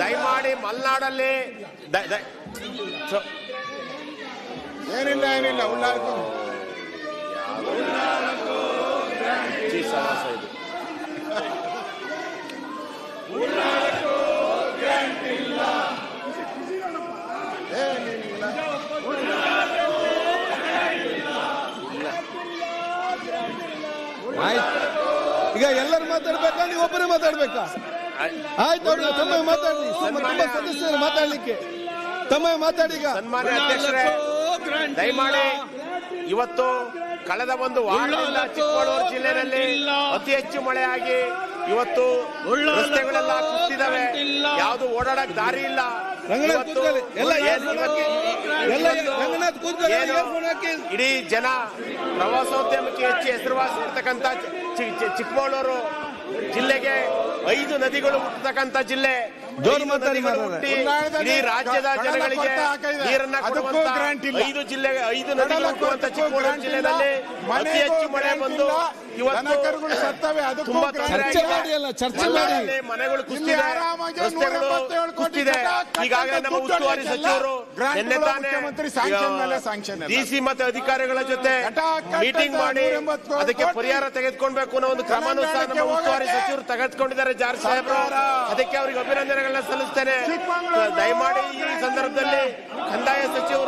ದಯಮಾಡಿ ಮಲ್ನಾಡಲ್ಲಿ ಏನಿಲ್ಲ ಏನಿಲ್ಲ ಆಯ್ತು ಈಗ ಎಲ್ಲರೂ ಮಾತಾಡ್ಬೇಕಾ ನೀವು ಒಬ್ಬರೇ ಮಾತಾಡ್ಬೇಕಾ ಆಯ್ತು ತಮ್ಮ ಮಾತಾಡಿ ಸುಮ್ಮನೆ ತುಂಬಾ ಸದಸ್ಯರು ಮಾತಾಡ್ಲಿಕ್ಕೆ. ತಮ್ಮ ಮಾತಾಡಿ ಸನ್ಮಾನ್ಯ ಅಧ್ಯಕ್ಷರೇ ದಯಮಾಡಿ ಇವತ್ತು ಕಳೆದ ಒಂದು ವಾರದಿಂದ ಚಿಕ್ಕಮಗಳೂರು ಜಿಲ್ಲೆಯಲ್ಲಿ ಅತಿ ಹೆಚ್ಚು ಮಳೆಯಾಗಿ ಇವತ್ತು ರಸ್ತೆಗಳೆಲ್ಲ ಕುಸಿದಿದ್ದಾವೆ. ಯಾವುದು ಓಡಾಡಕ್ ದಾರಿ ಇಲ್ಲ. ಇಡೀ ಜನ ಪ್ರವಾಸೋದ್ಯಮಕ್ಕೆ ಹೆಚ್ಚು ಹೆಸರುವಾಸಿ ಚಿ- ಚಿಕ್ಕಮಗಳೂರು ಜಿಲ್ಲೆಗೆ ಐದು ನದಿಗಳು ಹುಟ್ಟತಕ್ಕಂತ ಜಿಲ್ಲೆ. ಇಡೀ ರಾಜ್ಯದ ಜನಗಳಿಗೆ. ನೀರನ್ನ ಅದಕ್ಕೂ ಕೊಡುವಂತ ಇಲ್ಲ. ಐದು ಜಿಲ್ಲೆ ಐದು ನದಿಗಳು ಹುಟ್ಟುವಂತ ಚಿಕ್ಕಮಗಳೂರು ಜಿಲ್ಲೆಯಲ್ಲಿ ಅತಿ ಹೆಚ್ಚು ಮಳೆ ಬಂದು ಇಲ್ಲ. ಇವತ್ತು ದನಕರುಗಳು ಸತ್ತವೆ, ಅದಕ್ಕೂ ತುಂಬಾ ಗ್ರಾಂಟ್ ತೊಂದರೆ ಚರ್ಚೆ ಮಾಡಿ ಅಲ್ಲ, ಚರ್ಚೆ ಮಾಡಿ. ಮನೆಗಳು ಕುಸ್ತಿದೆ ಕುಸಿದಿದೆ. ರಸ್ತೆಗಳು 177 ಕೋಟಿ ಕುಸಿದಿದೆ. ಕಟ್ಟಡ ಈಗಾಗಲೇ ನಮ್ಮ ಉಸ್ತುವಾರಿ ಸಚಿವರು ಡಿಸಿ ಮತ್ತೆ ಅಧಿಕಾರಿಗಳ ಜೊತೆ ಮೀಟಿಂಗ್ ಮಾಡಿ 180 ಅದಕ್ಕೆ ಪರಿಹಾರ ತೆಗೆದುಕೊಂಡ್ಬೇಕು ಅನ್ನೋ ಒಂದು ಕ್ರಮನೂ ಸಹ ನಮ್ಮ ಉಸ್ತುವಾರಿ ಸಚಿವರು ತೆಗೆದುಕೊಂಡಿದ್ದಾರೆ ಜಾರ್ಜ್ ಸಾಹೇಬ್ ಅದಕ್ಕೆ ಅವರಿಗೆ ಅಭಿನಂದನೆಗಳನ್ನ ಸಲ್ಲಿಸ್ತೇನೆ. ದಯಮಾಡಿ ಈ ಸಂದರ್ಭದಲ್ಲಿ ಕಂದಾಯ ಸಚಿವರು